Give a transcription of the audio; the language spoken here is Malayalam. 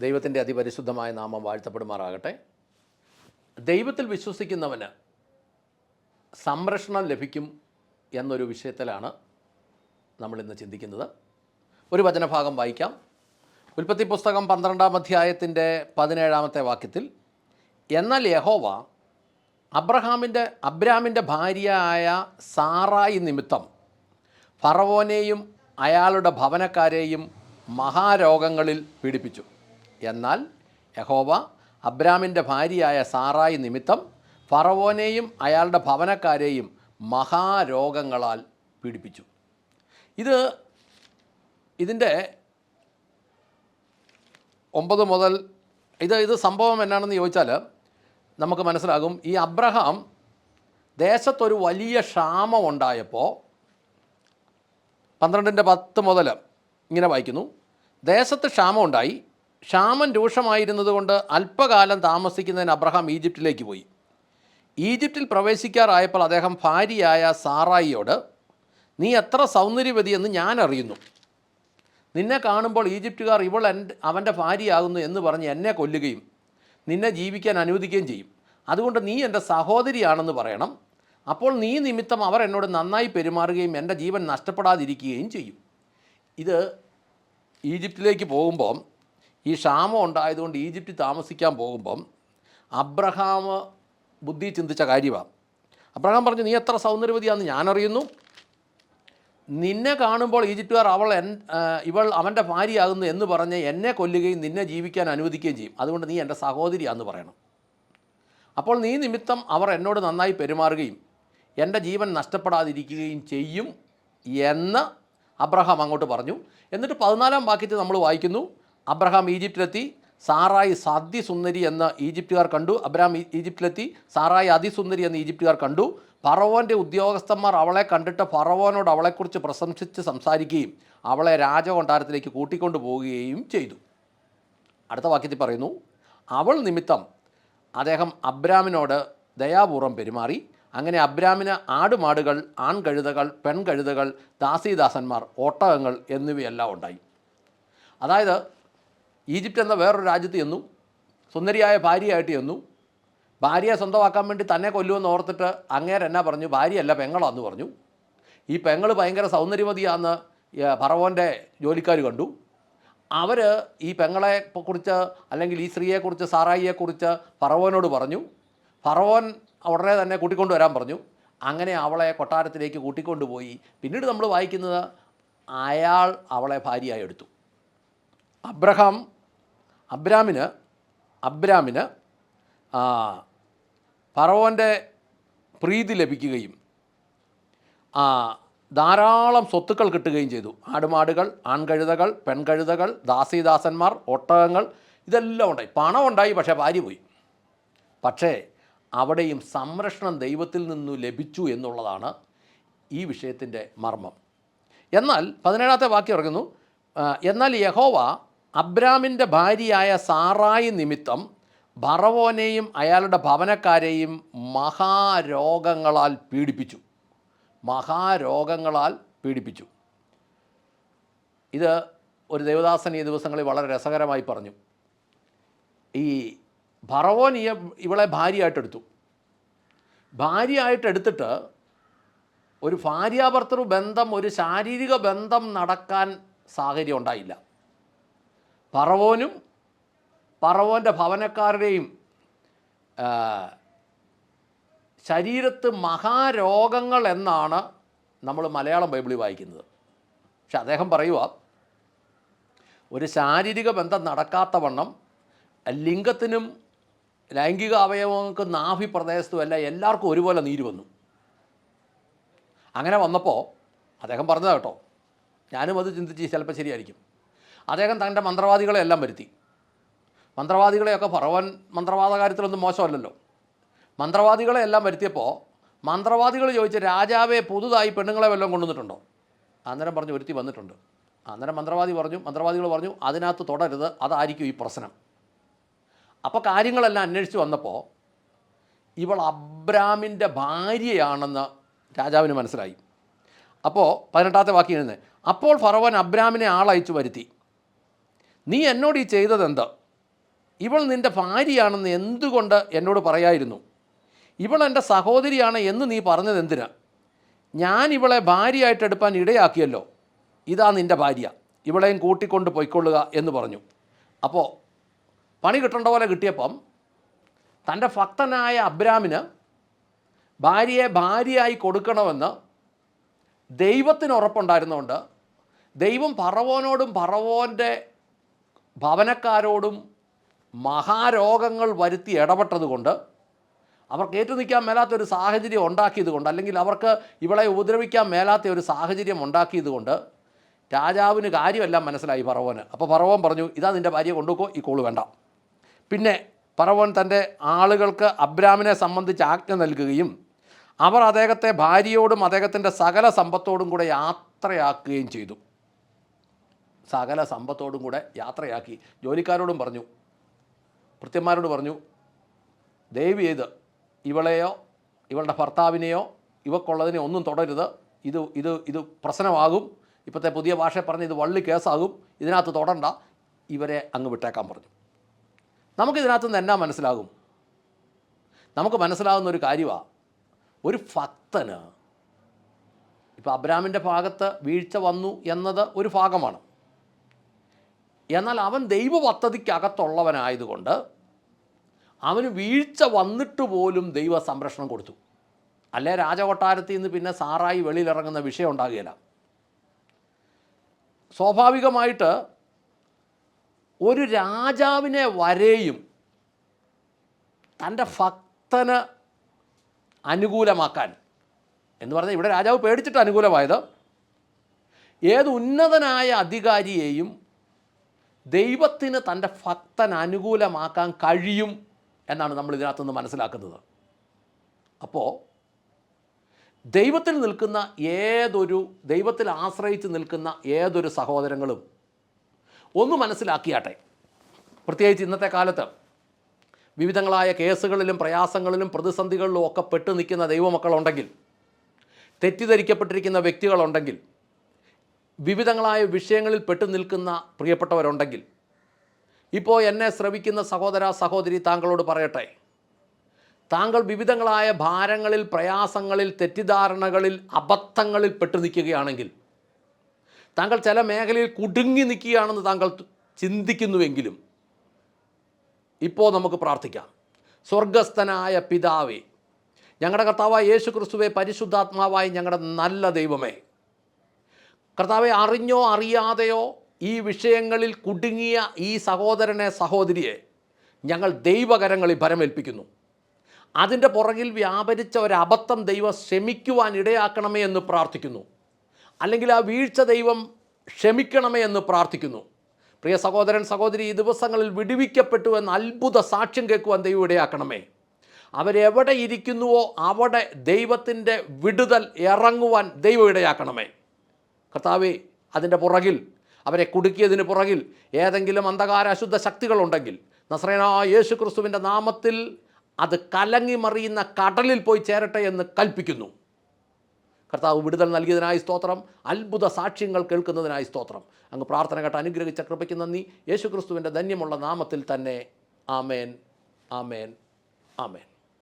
ദൈവത്തിന്റെ അതിപരിശുദ്ധമായ നാമം വാഴ്ത്തപ്പെടുമാറാകട്ടെ. ദൈവത്തിൽ വിശ്വസിക്കുന്നവന് സംരക്ഷണം ലഭിക്കും എന്നൊരു വിഷയത്തിലാണ് നമ്മളിന്ന് ചിന്തിക്കുന്നത്. ഒരു വചനഭാഗം വായിക്കാം. ഉൽപ്പത്തി പുസ്തകം പന്ത്രണ്ടാം അധ്യായത്തിന്റെ പതിനേഴാമത്തെ വാക്യത്തിൽ എന്നാൽ യഹോവ അബ്രഹാമിന്റെ അബ്രാമിന്റെ ഭാര്യയായ സാറായി നിമിത്തം ഫറവോനെയും അയാളുടെ ഭവനക്കാരെയും മഹാരോഗങ്ങളിൽ പീഡിപ്പിച്ചു. എന്നാൽ യഹോവ അബ്രാമിന്റെ ഭാര്യയായ സാറായി നിമിത്തം ഫറവോനെയും അയാളുടെ ഭവനക്കാരെയും മഹാരോഗങ്ങളാൽ പീഡിപ്പിച്ചു. ഇത് ഇതിന്റെ ഒമ്പത് മുതൽ ഇത് ഇത് സംഭവം എന്നാണെന്ന് ചോദിച്ചാൽ നമുക്ക് മനസ്സിലാകും ഈ അബ്രഹാം ദേശത്തൊരു വലിയ ക്ഷാമം ഉണ്ടായപ്പോൾ പന്ത്രണ്ടിന്റെ പത്ത് മുതൽ ഇങ്ങനെ വായിക്കുന്നു ദേശത്ത് ക്ഷാമം ഉണ്ടായി ക്ഷാമം രൂക്ഷമായിരുന്നതുകൊണ്ട് അല്പകാലം താമസിക്കുന്നതിന് അബ്രഹാം ഈജിപ്തിലേക്ക് പോയി. ഈജിപ്തിൽ പ്രവേശിക്കാറായപ്പോൾ അദ്ദേഹം ഭാര്യയായ സാറായിയോട് നീ എത്ര സൗന്ദര്യവതിയെന്ന് ഞാൻ അറിയുന്നു. നിന്നെ കാണുമ്പോൾ ഈജിപ്തുകാർ ഇവൾ എന്റെ അവന്റെ ഭാര്യയാകുന്നു എന്ന് പറഞ്ഞ് എന്നെ കൊല്ലുകയും നിന്നെ ജീവിക്കാൻ അനുവദിക്കുകയും ചെയ്യും. അതുകൊണ്ട് നീ എന്റെ സഹോദരിയാണെന്ന് പറയണം. അപ്പോൾ നീ നിമിത്തം അവർ എന്നോട് നന്നായി പെരുമാറുകയും എന്റെ ജീവൻ നഷ്ടപ്പെടാതിരിക്കുകയും ചെയ്യും. ഇത് ഈജിപ്തിലേക്ക് പോകുമ്പം ഈ ക്ഷാമം ഉണ്ടായതുകൊണ്ട് ഈജിപ്തിൽ താമസിക്കാൻ പോകുമ്പം അബ്രഹാം ബുദ്ധി ചിന്തിച്ച കാര്യമാണ് അബ്രഹാം പറഞ്ഞു നീ എത്ര സൗന്ദര്യവതിയാണെന്ന് ഞാനറിയുന്നു. നിന്നെ കാണുമ്പോൾ ഈജിപ്തുകാർ അവൾ എൻ ഇവൾ അവന്റെ ഭാര്യയാകുന്നു എന്ന് പറഞ്ഞ് എന്നെ കൊല്ലുകയും നിന്നെ ജീവിക്കാൻ അനുവദിക്കുകയും ചെയ്യും. അതുകൊണ്ട് നീ എന്റെ സഹോദരിയാന്ന് പറയണം. അപ്പോൾ നീ നിമിത്തം അവർ എന്നോട് നന്നായി പെരുമാറുകയും എന്റെ ജീവൻ നഷ്ടപ്പെടാതിരിക്കുകയും ചെയ്യും എന്ന് അബ്രഹാം അങ്ങോട്ട് പറഞ്ഞു. എന്നിട്ട് പതിനാലാം വാക്യത്തിൽ നമ്മൾ വായിക്കുന്നു അബ്രഹാം ഈജിപ്തിലെത്തി സാറായി സതിസുന്ദരി എന്ന് ഈജിപ്തുകാർ കണ്ടു. അബ്രഹാം ഈജിപ്തിലെത്തി സാറായി അതിസുന്ദരി എന്ന് ഈജിപ്തുകാർ കണ്ടു. ഫറവോന്റെ ഉദ്യോഗസ്ഥന്മാർ അവളെ കണ്ടിട്ട് ഫറവോനോട് അവളെക്കുറിച്ച് പ്രശംസിച്ച് സംസാരിക്കുകയും അവളെ രാജകൊട്ടാരത്തിലേക്ക് കൂട്ടിക്കൊണ്ടു പോവുകയും ചെയ്തു. അടുത്ത വാക്യത്തിൽ പറയുന്നു അവൾ നിമിത്തം അദ്ദേഹം അബ്രാമിനോട് ദയാപൂർവം പെരുമാറി. അങ്ങനെ അബ്രാമിന് ആടുമാടുകൾ ആൺകഴുതകൾ പെൺകഴുതകൾ ദാസീദാസന്മാർ ഒട്ടകങ്ങൾ എന്നിവയെല്ലാം ഉണ്ടായി. അതായത് ഈജിപ്റ്റ് എന്ന വേറൊരു രാജ്യത്ത് ചെന്നു. സുന്ദരിയായ ഭാര്യയായിട്ട് ചെന്നു. ഭാര്യയെ സ്വന്തമാക്കാൻ വേണ്ടി തന്നെ കൊല്ലുമെന്ന് ഓർത്തിട്ട് അങ്ങേരെ എന്നാ പറഞ്ഞു? ഭാര്യയല്ല പെങ്ങളാന്ന് പറഞ്ഞു. ഈ പെങ്ങൾ ഭയങ്കര സൗന്ദര്യമതിയാന്ന് ഫറവോന്റെ ജോലിക്കാർ കണ്ടു. അവർ ഈ പെങ്ങളെ കുറിച്ച് അല്ലെങ്കിൽ ഈ സ്ത്രീയെക്കുറിച്ച് സാറായിയെക്കുറിച്ച് ഫറവോനോട് പറഞ്ഞു. ഫറവോൻ ഉടനെ തന്നെ കൂട്ടിക്കൊണ്ടുവരാൻ പറഞ്ഞു. അങ്ങനെ അവളെ കൊട്ടാരത്തിലേക്ക് കൂട്ടിക്കൊണ്ടുപോയി പിന്നീട് നമ്മൾ വായിക്കുന്നത് അയാൾ അവളെ ഭാര്യയായി എടുത്തു. അബ്രഹാം അബ്രാമിന് അബ്രാമിന് ഫറവോന്റെ പ്രീതി ലഭിക്കുകയും ധാരാളം സ്വത്തുക്കൾ കിട്ടുകയും ചെയ്തു. ആടുമാടുകൾ ആൺകഴുതകൾ പെൺകഴുതകൾ ദാസീദാസന്മാർ ഒട്ടകങ്ങൾ ഇതെല്ലാം ഉണ്ടായി. പണം ഉണ്ടായി പക്ഷേ ഭാര്യ പോയി. പക്ഷേ അവിടെയും സംരക്ഷണം ദൈവത്തിൽ നിന്നു ലഭിച്ചു എന്നുള്ളതാണ് ഈ വിഷയത്തിന്റെ മർമ്മം. എന്നാൽ പതിനേഴാമത്തെ വാക്യം ഇറങ്ങുന്നു. എന്നാൽ യഹോവ അബ്രാമിന്റെ ഭാര്യയായ സാറായി നിമിത്തം ഭറവോനെയും അയാളുടെ ഭവനക്കാരെയും മഹാരോഗങ്ങളാൽ പീഡിപ്പിച്ചു. മഹാരോഗങ്ങളാൽ പീഡിപ്പിച്ചു. ഇത് ഒരു ദേവദാസൻ ഈ ദിവസങ്ങളിൽ വളരെ രസകരമായി പറഞ്ഞു. ഈ ഭറവോൻ ഇവളെ ഭാര്യയായിട്ടെടുത്തു. ഭാര്യയായിട്ടെടുത്തിട്ട് ഒരു ഭാര്യാഭർത്തൃ ബന്ധം ഒരു ശാരീരിക ബന്ധം നടക്കാൻ സാഹചര്യം ഉണ്ടായില്ല. പറവോനും പറവോന്റെ ഭവനക്കാരുടെയും ശരീരത്ത് മഹാരോഗങ്ങൾ എന്നാണ് നമ്മൾ മലയാളം ബൈബിളിൽ വായിക്കുന്നത്. പക്ഷെ അദ്ദേഹം പറയുക ഒരു ശാരീരിക ബന്ധം നടക്കാത്ത വണ്ണം ലിംഗത്തിനും ലൈംഗിക അവയവങ്ങൾക്ക് നാഭി പ്രദേശത്തുമല്ല എല്ലാവർക്കും ഒരുപോലെ നീര് വന്നു. അങ്ങനെ വന്നപ്പോൾ അദ്ദേഹം പറഞ്ഞത് കേട്ടോ ഞാനും അത് ചിന്തിച്ച് ചിലപ്പോൾ ശരിയായിരിക്കും. അദ്ദേഹം തന്റെ മന്ത്രവാദികളെ എല്ലാം വരുത്തി. മന്ത്രവാദികളെയൊക്കെ ഫറവൻ മന്ത്രവാദ കാര്യത്തിലൊന്നും മോശമല്ലല്ലോ. മന്ത്രവാദികളെ എല്ലാം വരുത്തിയപ്പോൾ മന്ത്രവാദികൾ ചോദിച്ച് രാജാവെ പുതുതായി പെണ്ണുങ്ങളെ വല്ലതും കൊണ്ടുവന്നിട്ടുണ്ടോ? അന്നേരം പറഞ്ഞു ഒരുത്തി വന്നിട്ടുണ്ട്. അന്നേരം മന്ത്രവാദി പറഞ്ഞു മന്ത്രവാദികൾ പറഞ്ഞു അതിനകത്ത് തുടരുത് അതായിരിക്കും ഈ പ്രശ്നം. അപ്പോൾ കാര്യങ്ങളെല്ലാം അന്വേഷിച്ച് വന്നപ്പോൾ ഇവൾ അബ്രാമിന്റെ ഭാര്യയാണെന്ന് രാജാവിന് മനസ്സിലായി. അപ്പോൾ പതിനെട്ടാമത്തെ വാക്യം എഴുതുന്നത് അപ്പോൾ ഫറവൻ അബ്രാമിനെ ആളയച്ചു വരുത്തി. നീ എന്നോട് ഈ ചെയ്തതെന്താ ഇവൾ നിന്റെ ഭാര്യയാണെന്ന് എന്തുകൊണ്ട് എന്നോട് പറയായിരുന്നു? ഇവൾ എന്റെ സഹോദരിയാണ് എന്ന് നീ പറഞ്ഞത് എന്തിനാ? ഞാൻ ഇവളെ ഭാര്യയായിട്ട് എടുപ്പാൻ ഇടയാക്കിയല്ലോ. ഇതാ നിന്റെ ഭാര്യ. ഇവളെയും കൂട്ടിക്കൊണ്ട് പൊയ്ക്കൊള്ളുക എന്ന് പറഞ്ഞു. അപ്പോൾ പണി കിട്ടേണ്ട പോലെ കിട്ടിയപ്പം തന്റെ ഭക്തനായ അബ്രാമിന് ഭാര്യയെ ഭാര്യയായി കൊടുക്കണമെന്ന് ദൈവത്തിന് ഉറപ്പുണ്ടായിരുന്നുകൊണ്ട് ദൈവം പറവോനോടും പറവോന്റെ ഭവനക്കാരോടും മഹാരോഗങ്ങൾ വരുത്തി ഇടപെട്ടതുകൊണ്ട് അവർക്ക് ഏറ്റു നിൽക്കാൻ മേലാത്ത ഒരു സാഹചര്യം ഉണ്ടാക്കിയത് കൊണ്ട് അല്ലെങ്കിൽ അവർക്ക് ഇവളെ ഉപദ്രവിക്കാൻ മേലാത്ത ഒരു സാഹചര്യം ഉണ്ടാക്കിയത് കൊണ്ട് രാജാവിന് കാര്യമെല്ലാം മനസ്സിലായി പറവോന് അപ്പോൾ പറവോൻ പറഞ്ഞു ഇതാ നിന്റെ ഭാര്യയെ കൊണ്ടുപോക്കോ ഈ കോൾ വേണ്ട. പിന്നെ പറവോൻ തന്റെ ആളുകൾക്ക് അബ്രാമിനെ സംബന്ധിച്ച് ആജ്ഞ നൽകുകയും അവർ അദ്ദേഹത്തെ ഭാര്യയോടും അദ്ദേഹത്തിന്റെ സകല സമ്പത്തോടും കൂടെ യാത്രയാക്കുകയും ചെയ്തു. സകല സമ്പത്തോടും കൂടെ യാത്രയാക്കി. ജോലിക്കാരോടും പറഞ്ഞു. ഭൃത്യന്മാരോട് പറഞ്ഞു ദയവ് ചെയ്ത് ഇവളെയോ ഇവളുടെ ഭർത്താവിനെയോ ഇവക്കുള്ളതിനെ ഒന്നും തുടരുത്. ഇത് ഇത് ഇത് പ്രശ്നമാകും. ഇപ്പോഴത്തെ പുതിയ ഭാഷ പറഞ്ഞ് ഇത് വള്ളി കേസാകും. ഇതിനകത്ത് തൊടണ്ട. ഇവരെ അങ്ങ് വിട്ടേക്കാൻ പറഞ്ഞു. നമുക്കിതിനകത്ത് നിന്ന് എന്നാ മനസ്സിലാകും? നമുക്ക് മനസ്സിലാകുന്ന ഒരു കാര്യമാണ് ഒരു ഭക്തന് ഇപ്പോൾ അബ്രാമിന്റെ ഭാഗത്ത് വീഴ്ച വന്നു എന്നത് ഒരു ഭാഗമാണ്. എന്നാൽ അവൻ ദൈവ പദ്ധതിക്കകത്തുള്ളവനായതുകൊണ്ട് അവന് വീഴ്ച വന്നിട്ട് പോലും ദൈവ സംരക്ഷണം കൊടുത്തു. അല്ലേ രാജകൊട്ടാരത്തിൽ നിന്ന് പിന്നെ സാറായി വെളിയിലിറങ്ങുന്ന വിഷയം ഉണ്ടാകുകയില്ല. സ്വാഭാവികമായിട്ട് ഒരു രാജാവിനെ വരെയും തന്റെ ഭക്തന് അനുകൂലമാക്കാൻ എന്ന് പറഞ്ഞാൽ ഇവിടെ രാജാവ് പേടിച്ചിട്ട് അനുകൂലമായത് ഏത് ഉന്നതനായ അധികാരിയെയും ദൈവത്തിന് തന്റെ ഭക്തൻ അനുകൂലമാക്കാൻ കഴിയും എന്നാണ് നമ്മൾ ഇതിനകത്തുനിന്ന് മനസ്സിലാക്കുന്നത്. അപ്പോൾ ദൈവത്തിൽ നിൽക്കുന്ന ഏതൊരു ദൈവത്തിൽ ആശ്രയിച്ച് നിൽക്കുന്ന ഏതൊരു സഹോദരങ്ങളും ഒന്ന് മനസ്സിലാക്കിയാട്ടെ. പ്രത്യേകിച്ച് ഇന്നത്തെ കാലത്ത് വിവിധങ്ങളായ കേസുകളിലും പ്രയാസങ്ങളിലും പ്രതിസന്ധികളിലും ഒക്കെ പെട്ടു നിൽക്കുന്ന ദൈവമക്കളുണ്ടെങ്കിൽ തെറ്റിദ്ധരിക്കപ്പെട്ടിരിക്കുന്ന വ്യക്തികളുണ്ടെങ്കിൽ വിവിധങ്ങളായ വിഷയങ്ങളിൽ പെട്ടു നിൽക്കുന്ന പ്രിയപ്പെട്ടവരുണ്ടെങ്കിൽ ഇപ്പോൾ എന്നെ ശ്രവിക്കുന്ന സഹോദര സഹോദരി താങ്കളോട് പറയട്ടെ. താങ്കൾ വിവിധങ്ങളായ ഭാരങ്ങളിൽ പ്രയാസങ്ങളിൽ തെറ്റിദ്ധാരണകളിൽ അബദ്ധങ്ങളിൽ പെട്ടു നിൽക്കുകയാണെങ്കിൽ താങ്കൾ ചില മേഖലയിൽ കുടുങ്ങി നിൽക്കുകയാണെന്ന് താങ്കൾ ചിന്തിക്കുന്നുവെങ്കിലും ഇപ്പോൾ നമുക്ക് പ്രാർത്ഥിക്കാം. സ്വർഗസ്ഥനായ പിതാവേ ഞങ്ങളുടെ കർത്താവായ യേശു ക്രിസ്തുവെ പരിശുദ്ധാത്മാവായി ഞങ്ങളുടെ നല്ല ദൈവമേ കർത്താവെ അറിഞ്ഞോ അറിയാതെയോ ഈ വിഷയങ്ങളിൽ കുടുങ്ങിയ ഈ സഹോദരനെ സഹോദരിയെ ഞങ്ങൾ ദൈവകരങ്ങളിൽ ഭരമേൽപ്പിക്കുന്നു അതിന്റെ പുറകിൽ വ്യാപരിച്ച ഒരബദ്ധം ദൈവം ക്ഷമിക്കുവാൻ ഇടയാക്കണമേ എന്ന് പ്രാർത്ഥിക്കുന്നു. അല്ലെങ്കിൽ ആ വീഴ്ച ദൈവം ക്ഷമിക്കണമേ എന്ന് പ്രാർത്ഥിക്കുന്നു. പ്രിയ സഹോദരൻ സഹോദരി ഈ ദിവസങ്ങളിൽ വിടുവിക്കപ്പെട്ടു എന്ന അത്ഭുത സാക്ഷ്യം കേൾക്കുവാൻ ദൈവം ഇടയാക്കണമേ. അവരെവിടെ ഇരിക്കുന്നുവോ അവിടെ ദൈവത്തിന്റെ വിടുതൽ ഇറങ്ങുവാൻ ദൈവം ഇടയാക്കണമേ. കർത്താവേ അതിന്റെ പുറകിൽ അവരെ കുടുക്കിയതിന് പുറകിൽ ഏതെങ്കിലും അന്ധകാര അശുദ്ധ ശക്തികളുണ്ടെങ്കിൽ നസ്രേന യേശു ക്രിസ്തുവിന്റെ നാമത്തിൽ അത് കലങ്ങി മറിയുന്ന കടലിൽ പോയി ചേരട്ടെ എന്ന് കൽപ്പിക്കുന്നു. കർത്താവ് വിടുതൽ നൽകിയതിനായി സ്തോത്രം അത്ഭുത സാക്ഷ്യങ്ങൾ കേൾക്കുന്നതിനായി സ്തോത്രം. അങ്ങ് പ്രാർത്ഥന കേട്ട് അനുഗ്രഹിച്ച കൃപയ്ക്ക് നന്ദി. യേശു ക്രിസ്തുവിന്റെ ധന്യമുള്ള നാമത്തിൽ തന്നെ ആമേൻ ആമേൻ ആമേൻ.